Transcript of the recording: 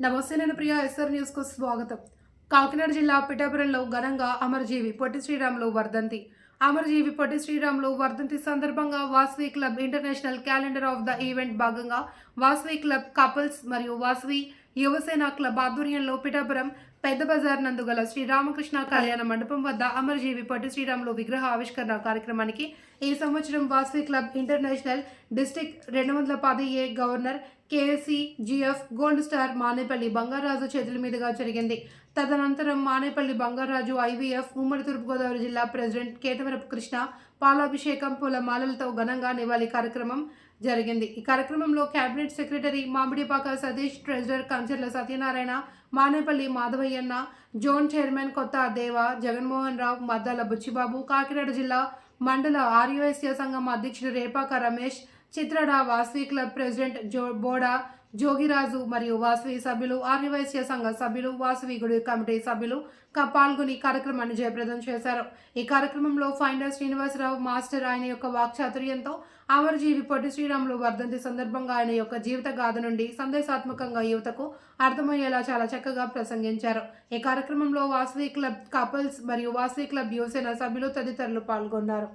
నమస్తే నేను ప్రియా ఎస్ఆర్ న్యూస్కు స్వాగతం. కాకినాడ జిల్లా పిఠాపురంలో ఘనంగా అమరజీవి పొట్టి శ్రీరాములు వర్ధంతి. అమరజీవి పొట్టి శ్రీరాములు వర్ధంతి సందర్భంగా Vasavi club international calendar of the event భాగంగా వాసవి క్లబ్ కపుల్స్ మరియు వాసవి యువసేన క్లబ్ ఆధ్వర్యంలో పిఠాపురం పెద్ద బజార్ నందు గల శ్రీరామకృష్ణ కళ్యాణ మండపం వద్ద అమరజీవి పట్టు శ్రీరాములు విగ్రహ ఆవిష్కరణ కార్యక్రమానికి ఈ సంవత్సరం వాసవి క్లబ్ ఇంటర్నేషనల్ డిస్టిక్ రెండు వందల పది A governor KSC GF gold star Manepalli Bangaraju చేతుల మీదుగా జరిగింది. తదనంతరం మానేపల్లి బంగారాజు ఐవీఎఫ్ ఉమ్మడి తూర్పుగోదావరి జిల్లా ప్రెసిడెంట్ కేతవరపు కృష్ణ పాలాభిషేకం పూలమాలలతో ఘనంగా నివాళి కార్యక్రమం జరిగింది. ఈ కార్యక్రమంలో cabinet secretary Mamidipaka Satish treasurer Kancharla Satyanarayana Manepalli Madhavayyanna zone chairman Kotta Deva Jaganmohan రావు మద్దాల బుచ్చిబాబు కాకినాడ జిల్లా మండల ఆర్యుఎస్య సంఘం అధ్యక్షుడు రేపాక రమేష్ చిత్రడ వాస్వి క్లబ్ ప్రెసిడెంట్ జో బోడా జోగిరాజు మరియు వాసవి సభ్యులు ఆర్యవైశ్య సంఘ సభ్యులు వాసవి గుడి కమిటీ సభ్యులు పాల్గొని కార్యక్రమాన్ని జయప్రదం చేశారు. ఈ కార్యక్రమంలో ఫైండర్ శ్రీనివాసరావు మాస్టర్ ఆయన యొక్క వాక్చాతుర్యంతో అమరజీవి పొట్టి శ్రీరాములు వర్ధంతి సందర్భంగా ఆయన యొక్క జీవిత గాథ నుండి సందేశాత్మకంగా యువతకు అర్థమయ్యేలా చాలా చక్కగా ప్రసంగించారు. ఈ కార్యక్రమంలో వాసవి క్లబ్ కపుల్స్ మరియు వాసవి క్లబ్ యువసేన సభ్యులు తదితరులు పాల్గొన్నారు.